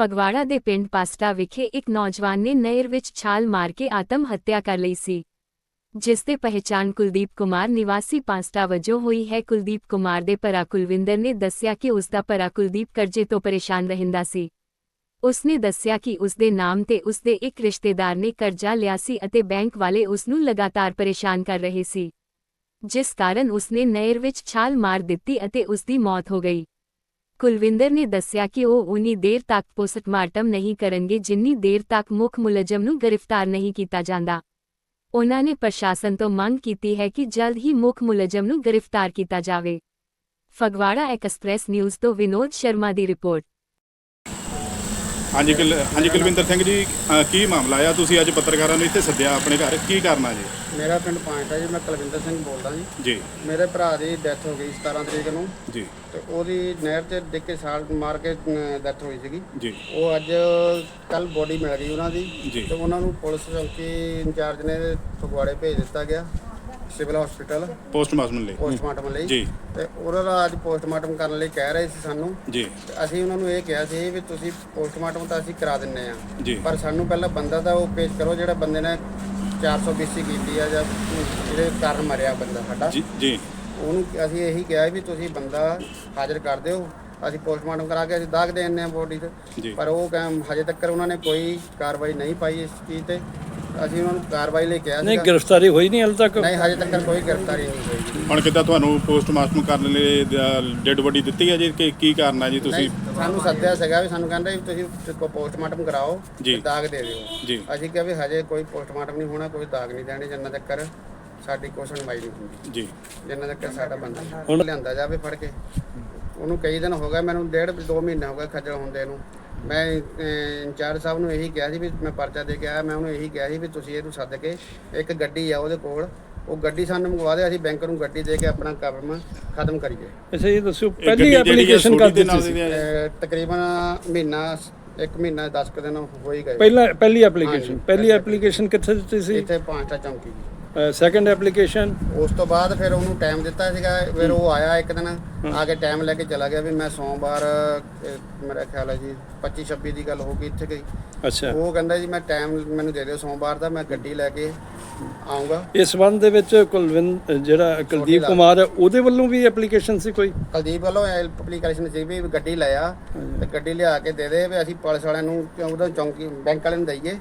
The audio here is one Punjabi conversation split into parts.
ਫਗਵਾੜਾ ਦੇ ਪਿੰਡ ਪਾਸਟਾ ਵਿਖੇ ਇੱਕ ਨੌਜਵਾਨ ਨੇ ਨਹਿਰ ਵਿੱਚ ਛਾਲ ਮਾਰ ਕੇ ਆਤਮ ਹੱਤਿਆ ਕਰ ਲਈ ਸੀ। ਜਿਸ ਦੇ ਪਹਿਚਾਣ ਕੁਲਦੀਪ ਕੁਮਾਰ ਨਿਵਾਸੀ ਪਾਸਟਾ ਵਜੋਂ ਹੋਈ ਹੈ। ਕੁਲਦੀਪ ਕੁਮਾਰ ਦੇ ਭਰਾ ਕੁਲਵਿੰਦਰ ਨੇ ਦੱਸਿਆ ਕਿ ਉਸ ਦਾ ਭਰਾ ਕੁਲਦੀਪ ਕਰਜ਼ੇ ਤੋਂ ਪਰੇਸ਼ਾਨ ਰਹਿੰਦਾ ਸੀ। ਉਸਨੇ ਦੱਸਿਆ ਕਿ ਉਸ ਦੇ ਨਾਮ ਤੇ ਉਸ ਦੇ ਇੱਕ ਰਿਸ਼ਤੇਦਾਰ ਨੇ ਕਰਜ਼ਾ ਲਿਆ ਸੀ ਅਤੇ ਬੈਂਕ ਵਾਲੇ ਉਸ ਨੂੰ ਲਗਾਤਾਰ ਪਰੇਸ਼ਾਨ ਕਰ ਰਹੇ ਸੀ। ਜਿਸ ਕਾਰਨ ਉਸਨੇ ਨਹਿਰ ਵਿੱਚ ਛਾਲ ਮਾਰ ਦਿੱਤੀ ਅਤੇ ਉਸ ਦੀ ਮੌਤ ਹੋ ਗਈ। ਕੁਲਵਿੰਦਰ ਨੇ ਦੱਸਿਆ ਕਿ ਉਹ ਉਨੀ ਦੇਰ ਤੱਕ ਪੋਸਟਮਾਰਟਮ ਨਹੀਂ ਕਰਨਗੇ, ਜਿੰਨੀ ਦੇਰ ਤੱਕ ਮੁੱਖ ਮੁਲਜ਼ਮ ਨੂੰ ਗ੍ਰਿਫਤਾਰ ਨਹੀਂ ਕੀਤਾ ਜਾਂਦਾ। ਉਨ੍ਹਾਂ ਨੇ ਪ੍ਰਸ਼ਾਸਨ ਤੋਂ ਮੰਗ ਕੀਤੀ ਹੈ ਕਿ ਜਲਦ ਹੀ ਮੁੱਖ ਮੁਲਜ਼ਮ ਨੂੰ ਗ੍ਰਿਫਤਾਰ ਕੀਤਾ ਜਾਵੇ। ਫਗਵਾੜਾ ਐਕਸਪ੍ਰੈਸ ਨਿਊਜ਼ ਤੋਂ ਵਿਨੋਦ ਸ਼ਰਮਾ ਦੀ ਰਿਪੋਰਟ। ਹਾਂਜੀ ਕੁਲ ਹਾਂਜੀ ਕੁਲਵਿੰਦਰ ਸਿੰਘ ਜੀ ਅ, ਕੀ ਮਾਮਲਾ ਆ? ਤੁਸੀਂ ਅੱਜ ਪੱਤਰਕਾਰਾਂ ਨੂੰ ਇੱਥੇ ਸੱਦਿਆ ਆਪਣੇ ਘਰ। ਕੀ ਕਰਨਾ ਜੀ? ਮੇਰਾ ਪਿੰਡ ਪਾਇੰਟ ਜੀ ਮੈਂ ਕੁਲਵਿੰਦਰ ਸਿੰਘ ਬੋਲਦਾ ਜੀ। ਜੀ। ਮੇਰੇ ਭਰਾ ਦੀ ਡੈਥ ਹੋ ਗਈ 17 ਤਰੀਕ ਨੂੰ। ਜੀ। ਤੇ ਉਹਦੀ ਨਹਿਰ 'ਚ ਡਿੱਗ ਕੇ ਛਾਲ ਮਾਰ ਕੇ ਡੈਥ ਹੋਈ ਸੀਗੀ। ਜੀ। ਉਹ ਅੱਜ ਕੱਲ ਬੋਡੀ ਮਿਲ ਗਈ ਉਹਨਾਂ ਦੀ। ਜੀ। ਤੇ ਉਹਨਾਂ ਨੂੰ ਪੁਲਿਸ ਚੌਕੀ ਇੰਚਾਰਜ ਨੇ ਫਗਵਾੜੇ ਭੇਜ ਦਿੱਤਾ ਗਿਆ। Civil hospital. ਪੋਸਟਮਾਰਟਮ ਲਈ। ਪੋਸਟਮਾਰਟਮ ਲਈ। ਜੀ। ਤੇ ਉਹਨਾਂ ਦਾ ਅੱਜ ਪੋਸਟਮਾਰਟਮ ਕਰਨ ਲਈ ਕਹਿ ਰਹੇ ਸੀ ਸਾਨੂੰ। ਜੀ। ਤੇ ਅਸੀਂ ਉਹਨਾਂ ਨੂੰ ਇਹ ਕਿਹਾ ਸੀ ਵੀ ਤੁਸੀਂ ਪੋਸਟਮਾਰਟਮ ਤਾਂ ਅਸੀਂ ਕਰਾ ਦਿੰਨੇ ਆ। ਜੀ। ਪਰ ਸਾਨੂੰ ਪਹਿਲਾਂ ਬੰਦਾ ਤਾਂ ਉਹ ਪੇਸ਼ ਕਰੋ ਜਿਹੜਾ ਬੰਦੇ ਨੇ 420 ਕੀਤੀ ਆ ਜਾਂ ਜਿਹੜੇ ਕਾਰਨ ਮਰਿਆ ਬੰਦਾ ਸਾਡਾ। ਜੀ ਜੀ। ਉਹਨੂੰ ਅਸੀਂ ਇਹੀ ਕਿਹਾ ਵੀ ਤੁਸੀਂ ਬੰਦਾ ਹਾਜ਼ਰ ਕਰ ਦਿਓ। ਅਸੀਂ ਪੋਸਟਮਾਰਟਮ ਕਰਾ ਕੇ ਅਸੀਂ ਦਾਗ ਦੇ ਹਾਂ ਬੋਡੀ ਤੇ। ਜੀ। ਪਰ ਉਹ ਕਹਿੰ ਹਜੇ ਤੱਕ ਉਹਨਾਂ ਨੇ ਕੋਈ ਕਾਰਵਾਈ ਨਹੀਂ ਪਾਈ ਇਸ ਚੀਜ਼ ਤੇ। ਅਸੀਂ ਉਹਨਾਂ ਨੂੰ ਕਾਰਵਾਈ ਲਈ ਕਿਹਾ ਨਹੀਂ ਸੀਗਾ। ਗ੍ਰਿਫਤਾਰੀ ਹੋਈ ਨਹੀਂ ਹਾਲੇ ਤੱਕ। ਨਹੀਂ ਹਜੇ ਤੱਕ ਕੋਈ ਗ੍ਰਿਫਤਾਰੀ ਨਹੀਂ ਹੋਈ। ਹੁਣ ਕਿੱਦਾਂ ਤੁਹਾਨੂੰ ਪੋਸਟਮਾਰਟਮ ਕਰਨ ਲਈ ਡੈੱਡ ਬੋਡੀ ਦਿੱਤੀ ਹੈ ਜੀ? ਕਿ ਕੀ ਕਰਨਾ ਜੀ ਤੁਸੀਂ? ਨਹੀਂ, ਸਾਨੂੰ ਸੱਦਿਆ ਸੀਗਾ ਵੀ ਸਾਨੂੰ ਕਹਿੰਦੇ ਵੀ ਤੁਸੀਂ ਪੋਸਟਮਾਰਟਮ ਕਰਾਓ ਜੀ। ਤੇ ਦਾਗ ਦੇ ਦਿਓ। ਜੀ। ਅਸੀਂ ਕਿਹਾ ਵੀ ਹਜੇ ਕੋਈ ਪੋਸਟਮਾਰਟਮ ਨਹੀਂ ਹੋਣਾ ਕੋਈ ਦਾਗ ਨਹੀਂ ਦੇਣੇ ਜਿੰਨਾ ਤੱਕ ਸਾਡੀ ਕੋਈ ਸੁਣਵਾਈ ਨਹੀਂ ਹੁੰਦੀ। ਜੀ। ਜਿੰਨਾ ਤੱਕ ਸਾਡਾ ਬੰਦਾ ਹੁਣ- ਲਿਆਂਦਾ ਜਾਵੇ ਫੜ ਕੇ। ਉਹਨੂੰ ਕਈ ਦਿਨ ਹੋ ਗਏ ਮੈਨੂੰ ਡੇਢ ਦੋ ਮਹੀਨੇ ਹੋ ਗਏ ਖੱਜਲ ਹੁੰਦੇ ਨੂੰ। ਮੈਂ ਇੰਚਾਰਜ ਸਾਹਿਬ ਨੂੰ ਇਹੀ ਕਿਹਾ ਸੀ ਵੀ ਮੈਂ ਪਰਚਾ ਦੇ ਕੇ ਆਇਆ ਮੈਂ ਉਹਨੂੰ ਇਹੀ ਕਿਹਾ ਸੀ ਵੀ ਤੁਸੀਂ ਇਹਨੂੰ ਸੱਦ ਕੇ ਇੱਕ ਗੱਡੀ ਆ ਉਹਦੇ ਕੋਲ ਉਹ ਗੱਡੀ ਸਾਨੂੰ ਮੰਗਵਾ ਦੇ ਅਸੀਂ ਬੈਂਕ ਨੂੰ ਗੱਡੀ ਦੇ ਕੇ ਆਪਣਾ ਕੰਮ ਖਤਮ ਕਰੀਏ। ਅੱਛਾ ਇਹ ਦੱਸੋ ਪਹਿਲੀ ਐਪਲੀਕੇਸ਼ਨ ਕਰ ਦਿੱਤੀ ਸੀ। ਤਕਰੀਬਨ ਮਹੀਨਾ ਇੱਕ ਮਹੀਨਾ 10 ਕੁ ਦਿਨ ਹੋ ਹੀ ਗਏ। ਪਹਿਲਾ ਪਹਿਲੀ ਐਪਲੀਕੇਸ਼ਨ ਪਹਿਲੀ ਐਪਲੀਕੇਸ਼ਨ ਕਿੱਥੇ ਦਿੱਤੀ ਸੀ? ਇੱਥੇ ਪਾਂਚਟਾ ਚੌਂਕੀ। ਸੈਕੰਡ ਐਪਲੀਕੇਸ਼ਨ ਉਸ ਤੋਂ ਬਾਅਦ ਫਿਰ ਉਹਨੂੰ ਟਾਈਮ ਦਿੱਤਾ ਸੀਗਾ ਫਿਰ ਉਹ ਆਇਆ ਇੱਕ ਦਿਨ। ਆ ਕੇ ਟਾਈਮ ਲੈ ਕੇ ਚਲਾ ਗਿਆ ਵੀ ਮੈਂ ਸੋਮਵਾਰ ਅਹ, ਮੇਰਾ ਖਿਆਲ ਹੈ ਜੀ 25 26 ਦੀ ਗੱਲ ਹੋ ਗਈ ਇੱਥੇ ਗਈ। ਅੱਛਾ। ਉਹ ਕਹਿੰਦਾ ਜੀ ਮੈਂ ਟਾਈਮ ਮੈਨੂੰ ਦੇ ਦਿਓ ਸੋਮਵਾਰ ਦਾ ਮੈਂ ਗੱਡੀ ਲੈ ਕੇ ਆਉਂਗਾ। ਇਸ ਸੰਬੰਧ ਦੇ ਵਿੱਚ ਕੁਲਵਿੰਦ ਜਿਹੜਾ ਕੁਲਦੀਪ। ਕੁਮਾਰ ਹੈ ਉਹਦੇ ਵੱਲੋਂ ਵੀ ਐਪਲੀਕੇਸ਼ਨ ਸੀ ਕੋਈ? ਕੁਲਦੀਪ ਵੱਲੋਂ ਐਪਲੀਕੇਸ਼ਨ ਸੀ ਵੀ ਗੱਡੀ ਲੈ ਆ ਤੇ ਗੱਡੀ ਲਿਆ ਕੇ ਦੇ ਦੇ ਵੀ ਅਸੀਂ ਪੁਲਿਸ ਵਾਲਿਆਂ ਨੂੰ ਕਿਉਂ ਉਹਦਾ ਚੌਂਕੀ ਬੈਂਕ ਵਾਲਿਆਂ ਨੂੰ ਦਈਏ।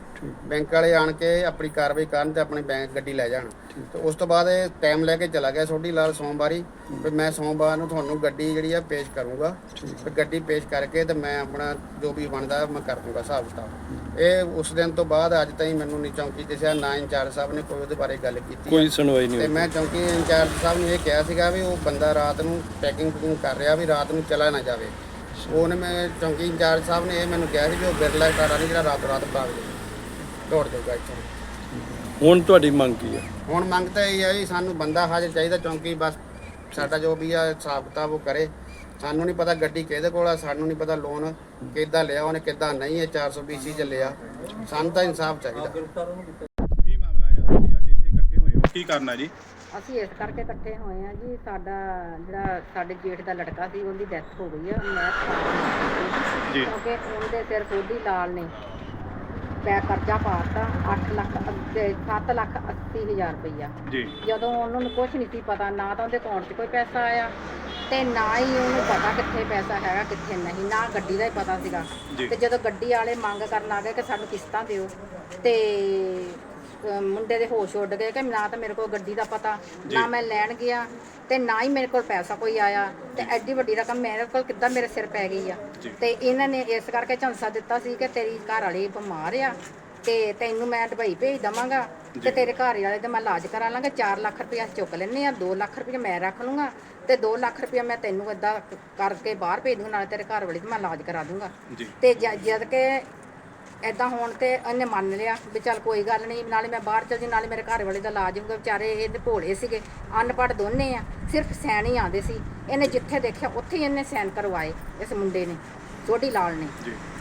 ਬੈਂਕ ਵਾਲੇ ਆਣ ਕੇ ਆਪਣੀ ਕਾਰਵਾਈ ਕਰਨ ਤੇ ਆਪਣੀ ਬੈਂਕ ਗੱਡੀ ਲੈ ਜਾਣ। ਤੇ ਉਸ ਤੋਂ ਬਾਅਦ ਇਹ ਟਾਈਮ ਲੈ ਕੇ ਚਲਾ ਗਿਆ ਸੋਢੀ ਲਾਲ ਸੋਮਵਾਰੀ ਵੀ ਮੈਂ ਸੋਮਵਾਰ ਨੂੰ ਤੁਹਾਨੂੰ ਗੱਡੀ ਜਿਹੜੀ ਆ ਪੇਸ਼ ਕਰੂੰਗਾ। ਤੇ ਗੱਡੀ ਪੇਸ਼ ਕਰਕੇ ਤੇ ਮੈਂ ਆਪਣਾ ਜੋ ਵੀ ਬਣਦਾ ਮੈਂ ਕਰ ਦੂੰਗਾ ਹਿਸਾਬ ਕਿਤਾਬ। ਇਹ ਉਸ ਦਿਨ ਤੋਂ ਬਾਅਦ ਅੱਜ ਤਾਈਂ ਮੈਨੂੰ ਨਹੀਂ ਚੌਂਕੀ ਦਿਸਿਆ ਨਾ ਇੰਚਾਰਜ ਸਾਹਿਬ ਨੇ ਕੋਈ ਉਹਦੇ ਬਾਰੇ ਗੱਲ ਕੀਤੀ। ਕੋਈ ਸੁਣਵਾਈ ਨਹੀਂ ਤੇ ਮੈਂ ਚੌਂਕੀ ਇੰਚਾਰਜ ਸਾਹਿਬ ਨੂੰ ਇਹ ਕਿਹਾ ਸੀਗਾ ਵੀ ਉਹ ਬੰਦਾ ਰਾਤ ਨੂੰ ਪੈਕਿੰਗ ਪੂਕਿੰਗ ਕਰ ਰਿਹਾ ਵੀ ਰਾਤ ਨੂੰ ਚਲਾ ਨਾ ਜਾਵੇ। ਉਹਨੇ ਮੈਂ ਚੌਂਕੀ ਇੰਚਾਰਜ ਸਾਹਿਬ ਨੇ ਇਹ ਮੈਨੂੰ ਕਿਹਾ ਸੀ ਵੀ ਉਹ ਬਿਰਲਾ ਟਾਟਾ ਨਹੀਂ ਜਿਹੜਾ ਰਾਤੋਂ ਰਾਤ ਭਾਗ ਜਾਊ ਦੌੜ ਜਾਊਗਾ ਇੱਥੋਂ। ਹੁਣ ਤੁਹਾਡੀ ਮੰਗ ਕੀ ਹੈ? ਹੁਣ ਮੰਗ ਤਾਂ ਇਹ ਹੈ ਜੀ ਸਾਨੂੰ ਬੰਦਾ ਹਾਜ਼ਰ ਚਾਹੀਦਾ ਚੌਂਕੀ ਬਸ ਸਾਡਾ ਜੋ ਵੀ ਆ ਹਿਸਾਬ ਕਿਤਾਬ ਉਹ ਕਰੇ। ਸਾਨੂੰ ਨਹੀਂ ਪਤਾ ਗੱਡੀ ਕਿਹਦੇ ਕੋਲ ਆ ਸਾਨੂੰ ਨਹੀਂ ਪਤਾ ਲੋਨ ਕਿੱਦਾਂ ਲਿਆ ਉਹਨੇ ਕਿੱਦਾਂ ਨਹੀਂ ਇਹ 420 ਚ ਲਿਆ ਸਾਨੂੰ ਤਾਂ ਇਨਸਾਫ ਚਾਹੀਦਾ। ਕੀ ਮਾਮਲਾ ਆ? ਤੁਸੀਂ ਅੱਜ ਇੱਥੇ ਇਕੱਠੇ ਹੋਏ ਹੋ। ਕੀ ਕਰਨਾ ਜੀ? ਅਸੀਂ ਇਸ ਕਰਕੇ ਇਕੱਠੇ ਹੋਏ ਆ ਜੀ। ਸਾਡਾ ਜਿਹੜਾ ਸਾਡੇ ਜੇਠ ਦਾ ਲੜਕਾ ਸੀ ਉਹਦੀ ਡੈਥ ਹੋ ਗਈ ਆ। ਮੈਂ ਜੀ। ਕਿਉਂਕਿ ਉਹਦੇ ਸਿਰ ਫੋਡੀ ਲਾਲ ਨੇ। ਪੈ ਕਰਜ਼ਾ ਪਾਤਾ 8 ਲੱਖ ਅੱਗੇ 7 ਲੱਖ 80 ਹਜ਼ਾਰ ਰੁਪਈਆ। ਜੀ। ਜਦੋਂ ਉਹਨਾਂ ਨੂੰ ਕੁਝ ਨਹੀਂ ਸੀ ਪਤਾ ਨਾ ਤਾਂ ਉਹਦੇ ਅਕਾਊਂਟ 'ਚ ਕੋਈ ਪੈਸਾ ਆਇਆ ਤੇ ਨਾ ਹੀ ਉਹਨੂੰ ਪਤਾ ਕਿੱਥੇ ਪੈਸਾ ਹੈਗਾ ਕਿੱਥੇ ਨਹੀਂ ਨਾ ਗੱਡੀ ਦਾ ਹੀ ਪਤਾ ਸੀਗਾ। ਤੇ ਜਦੋਂ ਗੱਡੀ ਵਾਲੇ ਮੰਗ ਕਰਨ ਆ ਗਏ ਕਿ ਸਾਨੂੰ ਕਿਸ਼ਤਾਂ ਦਿਓ ਤੇ ਅਹ ਮੁੰਡੇ ਦੇ ਹੋਸ਼ ਉੱਡ ਗਏ ਕਿ ਨਾ ਤਾਂ ਮੇਰੇ ਕੋਲ ਗੱਡੀ ਦਾ ਪਤਾ ਨਾ ਮੈਂ ਲੈਣ ਗਿਆ ਤੇ ਨਾ ਹੀ ਮੇਰੇ ਕੋਲ ਪੈਸਾ ਕੋਈ ਆਇਆ। ਤੇ ਐਡੀ ਵੱਡੀ ਰਕਮ ਮੇਰੇ ਕੋਲ ਕਿੱਦਾਂ ਮੇਰੇ ਸਿਰ ਪੈ ਗਈ ਆ। ਤੇ ਇਹਨਾਂ ਨੇ ਇਸ ਕਰਕੇ ਝੰਸਾ ਦਿੱਤਾ ਸੀ ਕਿ ਤੇਰੀ ਘਰ ਵਾਲੀ ਬਿਮਾਰ ਆ ਤੇ ਤੈਨੂੰ ਮੈਂ ਦੁਬਈ ਭੇਜ ਦਵਾਂਗਾ ਤੇ ਤੇਰੇ ਘਰ ਵਾਲੇ ਤੇ ਮੈਂ ਇਲਾਜ ਕਰਾ ਲਾਂਗਾ 4 ਲੱਖ ਰੁਪਇਆ ਚੁੱਕ ਲੈਨੇ ਆ 2 ਲੱਖ ਰੁਪਇਆ ਮੈਂ ਰੱਖ ਲੂੰਗਾ ਤੇ 2 ਲੱਖ ਰੁਪਇਆ ਮੈਂ ਤੈਨੂੰ ਏਦਾਂ ਕਰਕੇ ਬਾਹਰ ਭੇਜ ਦੂੰਗਾ ਨਾਲੇ ਤੇਰੇ ਘਰ ਵਾਲੀ ਤੇ ਮੈਂ ਇਲਾਜ ਕਰਾ ਦੂੰਗਾ। ਤੇ ਜ- ਜਦ ਕਿ ਐਦਾਂ ਹੋਣ ਤੇ ਇਹਨੇ ਮੰਨ ਲਿਆ ਵੀ ਚੱਲ ਕੋਈ ਗੱਲ ਨਹੀਂ ਨਾਲੇ ਮੈਂ ਬਾਹਰ ਚਲ ਜੀ ਨਾਲੇ ਮੇਰੇ ਘਰ ਵਾਲੇ ਦਾ ਇਲਾਜ ਹੋਊਗਾ ਵਿਚਾਰੇ ਇਹਦੇ ਭੋਲੇ ਸੀਗੇ ਅਨਪੜ੍ਹ ਦੋਨੇ ਆ ਸਿਰਫ ਸੈਨ ਹੀ ਆਉਂਦੇ ਸੀ। ਇਹਨੇ ਜਿੱਥੇ ਦੇਖਿਆ ਉੱਥੇ ਹੀ ਇਹਨੇ ਸੈਨ ਕਰਵਾਏ ਇਸ ਮੁੰਡੇ ਨੇ ਛੋਟੀ ਲਾਲ ਨੇ।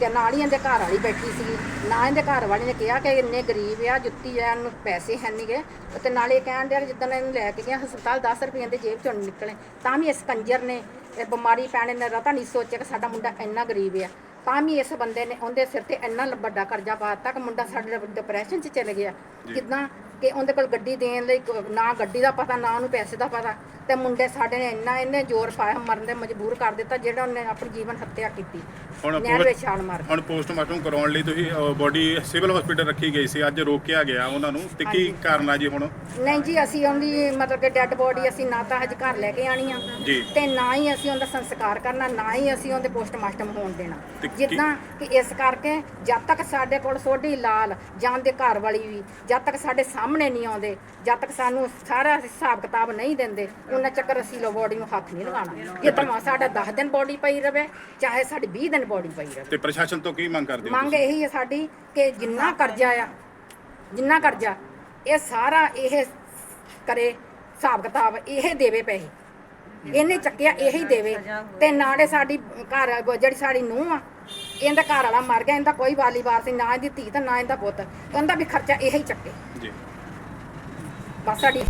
ਤੇ ਨਾਲ ਹੀ ਇਹਦੇ ਘਰ ਵਾਲੀ ਬੈਠੀ ਸੀ ਨਾ ਇਹਦੇ ਘਰ ਵਾਲੀ ਨੇ ਕਿਹਾ ਕਿ ਇੰਨੇ ਗਰੀਬ ਆ ਜੁੱਤੀ ਲੈਣ ਨੂੰ ਪੈਸੇ ਹੈ ਨਹੀਂਗੇ ਤੇ ਨਾਲੇ ਕਹਿਣ ਡਿਆ ਕਿ ਜਿੱਦਣ ਇਹਨੂੰ ਲੈ ਕੇ ਗਿਆ ਹਸਪਤਾਲ 10 ਰੁਪਏ ਦੇ ਜੇਬ ਚੋਂ ਨਿਕਲੇ। ਤਾਂ ਵੀ ਇਸ ਕੰਜਰ ਨੇ ਇਹ ਬਿਮਾਰੀ ਪੈਣੇ ਨੇ ਰਤਾ ਨਹੀਂ ਸੋਚਿਆ ਕਿ ਸਾਡਾ ਮੁੰਡਾ ਇੰਨਾ ਗਰੀਬ ਆ। ਤਾਂ ਵੀ ਇਸ ਬੰਦੇ ਨੇ ਉਹਦੇ ਸਿਰ ਤੇ ਇੰਨਾ ਵੱਡਾ ਕਰਜ਼ਾ ਪਾਤਾ ਕਿ ਮੁੰਡਾ ਸਾਡੇ ਡਿਪਰੈਸ਼ਨ 'ਚ ਚਲੇ ਗਿਆ। ਕਿਦਾਂ ਕਿ ਉਹਦੇ ਕੋਲ ਗੱਡੀ ਦੇਣ ਲਈ ਨਾ ਗੱਡੀ ਦਾ ਪਤਾ ਨਾ ਉਹਨੂੰ ਪੈਸੇ ਦਾ ਪਤਾ। ਤੇ ਮੁੰਡੇ ਸਾਡੇ ਨੇ ਇੰਨਾ ਇਹਨੇ ਜ਼ੋਰ ਪਾਇਆ ਮਰਨ ਦੇ ਮਜਬੂਰ ਕਰ ਦਿੱਤਾ ਜਿਹੜਾ ਉਹਨੇ ਆਪਣੀ ਜੀਵਨ ਹੱਤਿਆ ਕੀਤੀ। ਹੁਣ ਨਹਿਰ ਵਿੱਚ ਛਾਲ ਮਾਰ ਕੇ। ਹੁਣ ਪੋਸਟਮਾਰਟਮ ਕਰਾਉਣ ਲਈ ਤੁਸੀਂ ਬੋਡੀ ਸਿਵਲ ਹਸਪੀਟਲ ਰੱਖੀ ਗਈ ਸੀ ਅੱਜ ਰੋਕਿਆ ਗਿਆ ਉਹਨਾਂ ਨੂੰ। ਤੇ ਕੀ ਕਾਰਨ ਆ ਜੀ ਹੁਣ? ਨਹੀਂ ਜੀ ਅਸੀਂ ਉਹਦੀ ਮਤਲਬ ਕਿ ਡੈੱਡ ਬੋਡੀ ਅਸੀਂ ਨਾ ਤਾਂ ਹਜੇ ਘਰ ਲੈ ਕੇ ਆਣੀ ਆ। ਜੀ। ਤੇ ਨਾ ਹੀ ਅਸੀਂ ਉਹਦਾ ਸੰਸਕਾਰ ਕਰਨਾ ਨਾ ਹੀ ਅਸੀਂ ਉਹਦੇ ਪੋਸਟਮਾਰਟਮ ਹੋਣ ਦੇਣਾ। ਤੇ ਕੀ- ਜਿੱਦਾਂ ਕਿ ਇਸ ਕਰਕੇ ਜਦ ਤੱਕ ਸਾਡੇ ਕੋਲ ਸੋਢੀ ਲਾਲ ਜਾਂ ਦੇ ਘਰ ਵਾਲੀ ਵੀ ਜਦ ਤੱਕ ਸਾਡੇ ਸਾਹਮਣੇ ਨਹੀਂ ਆਉਂਦੇ। ਜਦ ਤੱਕ ਸਾਨੂੰ ਸਾਰਾ ਹਿਸਾਬ ਕਿਤਾਬ ਨਹੀਂ ਦਿੰਦੇ ਉਹਨਾਂ ਚੱਕਰ ਅਸੀਂ ਲੋ ਬੋਡੀ ਨੂੰ ਹੱਥ ਨਹੀਂ ਲਗਾਉਣਾ। ਜੇ ਭਾਵੇਂ ਸਾਡਾ 10 ਦਿਨ ਬੋਡੀ ਪਈ ਰਵੇ ਚਾਹੇ ਸਾਡੀ 20 ਦਿਨ ਬੋਡੀ ਪਈ ਰਵੇ। ਤੇ ਪ੍ਰਸ਼ਾਸਨ ਤੋਂ ਕੀ ਮੰਗ ਕਰਦੇ ਹੋ ਮੰਗ? ਇਹੀ ਹੈ ਸਾਡੀ ਕਿ ਜਿੰਨਾ ਕਰਜ਼ਾ ਆ ਜਿੰਨਾ ਕਰਜ਼ਾ ਇਹ ਸਾਰਾ ਇਹ ਕਰੇ ਹਿਸਾਬ ਕਿਤਾਬ ਇਹ ਦੇਵੇ ਪੈਸੇ। ਇਹਨੇ ਚੱਕਿਆ ਇਹੀ ਦੇਵੇ। ਤੇ ਨਾਲੇ ਸਾਡੀ ਘਰ ਜਿਹੜੀ ਸਾਡੀ ਨੂੰਹ ਆ ਇਹਦਾ ਘਰ ਵਾਲਾ ਮਰ ਗਿਆ ਇਹਦਾ ਕੋਈ ਵਾਲੀ ਵਾਰਸ ਨਹੀਂ ਨਾ ਇਹਦੀ ਧੀ ਤੇ ਨਾ ਇਹਦਾ ਪੁੱਤ। ਉਹਦਾ ਵੀ ਖਰਚਾ ਇਹੀ ਚੱਕੇ। ਜੀ। ਬਸ ਸਾਡੀ